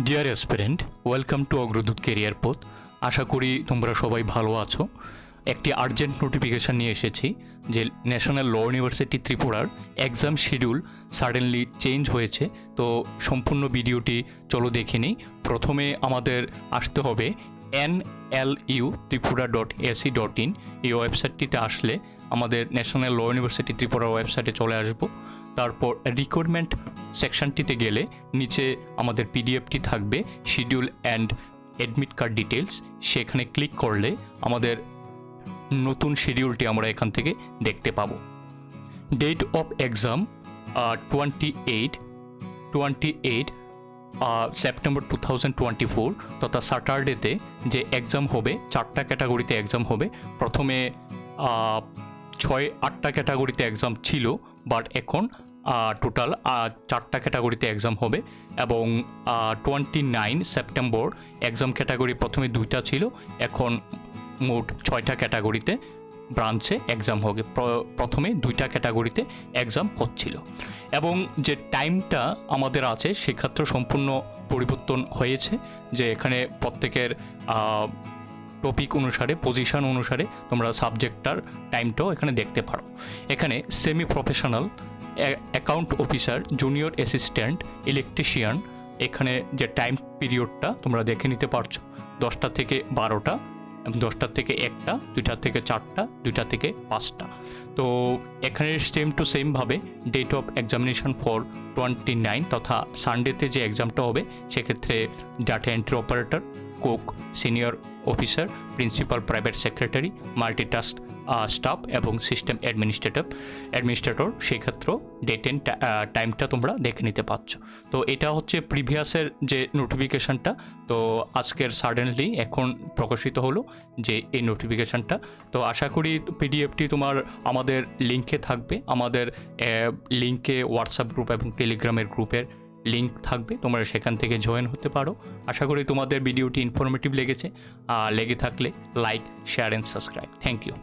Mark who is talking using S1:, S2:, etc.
S1: Dear aspirant welcome to Agradoot career পথ আশা করি তোমরা সবাই ভালো আছো। একটি আর্জেন্ট নোটিফিকেশান নিয়ে এসেছি যে ন্যাশনাল ল ইউনিভার্সিটি ত্রিপুরার এক্সাম শিডিউল সাডেনলি চেঞ্জ হয়েছে। তো সম্পূর্ণ ভিডিওটি চলো দেখে নিই। প্রথমে আমাদের আসতে হবে N L U Tripura dot AC dot in এই ওয়েবসাইটটিতে আসলে আমাদের ন্যাশনাল ল ইউনিভার্সিটি ত্রিপুরার ওয়েবসাইটে চলে আসব। তারপর রিক্রুটমেন্ট সেকশনটিতে গেলে নিচে আমাদের পিডিএফটি থাকবে, schedule and admit card details সেখানে ক্লিক করলে আমাদের নতুন শিডিউলটি আমরা এখান থেকে দেখতে পাবো। Date of exam twenty eight twenty eight September two thousand twenty four তথা স্যাটারডেতে যে এক্সাম হবে, চারটা ক্যাটাগরিতে এক্সাম হবে। প্রথমে ছয়, আটটা ক্যাটাগরিতে এক্সাম ছিল বাট এখন টোটাল চারটা ক্যাটাগরিতে এক্সাম হবে এবং twenty nine September exam category প্রথমে দুইটা ছিল, এখন মোট ছয়টা ক্যাটাগরিতে ব্রাঞ্চে এক্সাম হবে। প্রথমে দুইটা ক্যাটাগরিতে এক্সাম হচ্ছিল। এবং যে টাইমটা আমাদের আছে সেক্ষেত্রে সম্পূর্ণ পরিবর্তন হয়েছে, যে এখানে প্রত্যেকের টপিক অনুসারে পজিশন অনুসারে তোমরা সাবজেক্টটার টাইমটাও এখানে দেখতে পারো। এখানে semi professional account officer junior assistant electrician এখানে যে টাইম পিরিয়ডটা তোমরা দেখে নিতে পারছ, দশটা থেকে বারোটা এবং দশটার থেকে একটা দুইটার থেকে চারটা, দুইটা থেকে পাঁচটা। তো এখানে সেম টু সেমভাবে date of examination for twenty nine তথা সানডেতে যে এক্সামটা হবে, সেক্ষেত্রে data entry operator Coke, senior officer, principal, private secretary, multitask staff এবং সিস্টেম অ্যাডমিনিস্ট্রেটিভ অ্যাডমিনিস্ট্রেটর সেক্ষেত্রেও ডেট এন্ড টাইমটা তোমরা দেখে নিতে পারছ। তো এটা হচ্ছে প্রিভিয়াসের যে নোটিফিকেশানটা। তো আজকের সাডেনলি এখন প্রকাশিত হলো যে এই নোটিফিকেশানটা। তো আশা করি পিডিএফটি তোমার আমাদের লিঙ্কে থাকবে। আমাদের লিঙ্কে হোয়াটসঅ্যাপ গ্রুপ এবং টেলিগ্রামের গ্রুপের লিঙ্ক থাকবে, তোমরা সেখান থেকে জয়েন হতে পারো। আশা করি তোমাদের ভিডিওটি ইনফরমেটিভ লেগেছে। আর লেগে থাকলে like share and subscribe thank you